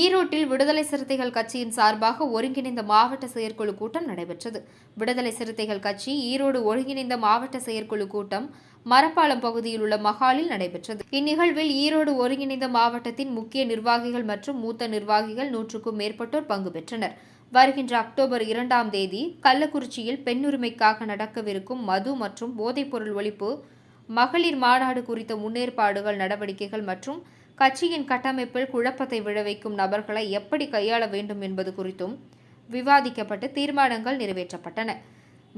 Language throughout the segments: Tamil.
ஈரோட்டில் விடுதலை சிறுத்தைகள் கட்சியின் சார்பாக ஒருங்கிணைந்த மாவட்ட செயற்குழு கூட்டம் நடைபெற்றது. விடுதலை சிறுத்தைகள் கட்சி ஈரோடு ஒருங்கிணைந்த மாவட்ட செயற்குழு கூட்டம் மரப்பாலம் பகுதியில் உள்ள மகாலில் நடைபெற்றது. இந்நிகழ்வில் ஈரோடு ஒருங்கிணைந்த மாவட்டத்தின் முக்கிய நிர்வாகிகள் மற்றும் மூத்த நிர்வாகிகள் நூற்றுக்கும் மேற்பட்டோர் பங்கு பெற்றனர். வருகின்ற அக்டோபர் இரண்டாம் தேதி கள்ளக்குறிச்சியில் பெண்ணுரிமைக்காக நடக்கவிருக்கும் மது மற்றும் போதைப்பொருள் ஒழிப்பு மகளிர் மாநாடு குறித்த முன்னேற்பாடுகள் நடவடிக்கைகள் மற்றும் கட்சியின் கட்டமைப்பில் குழப்பத்தை விளைவிக்கும் நபர்களை எப்படி கையாள வேண்டும் என்பது குறித்தும் விவாதிக்கப்பட்டு தீர்மானங்கள் நிறைவேற்றப்பட்டன.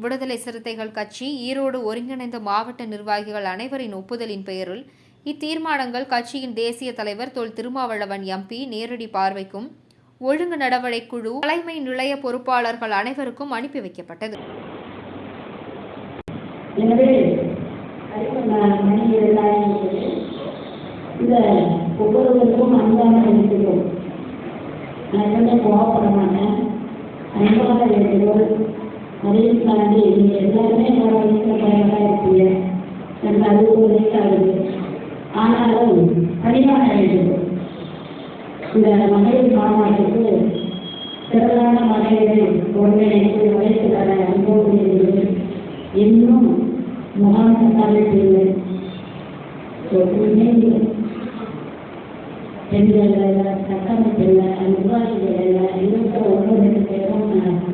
விடுதலை சிறுத்தைகள் கட்சி ஈரோடு ஒருங்கிணைந்த மாவட்ட நிர்வாகிகள் அனைவரின் ஒப்புதலின் பெயரில் இத்தீர்மானங்கள் கட்சியின் தேசிய தலைவர் தொல் திருமாவளவன் எம்பி நேரடி பார்வைக்கும் ஒழுங்கு நடவடிக்கை குழு தலைமை நிலைய பொறுப்பாளர்கள் அனைவருக்கும் அனுப்பி வைக்கப்பட்டது. இதை ஒவ்வொருவருக்கும் அன்பாக இருக்கிறோம் நான் எப்பவுமே கோவப்பட மாட்டேன் அன்பாக இருக்கிறோம் அதையும் தாண்டி நீங்கள் எல்லாருமே என்னோட வீட்டில் பயனாக இருப்பீங்க எனக்கு அது ஒரு வயசாகுது ஆனாலும் பணிவாக இருக்கிறோம் இந்த மகளிர் மாநாட்டுக்கு திரளான மகளிரை ஒருங்கிணைத்து வயசு தர அனுபவம் இருக்கிறது இன்னும் முகாம் கட்டமைப்பில்லை جميلة لنا تقدم النظام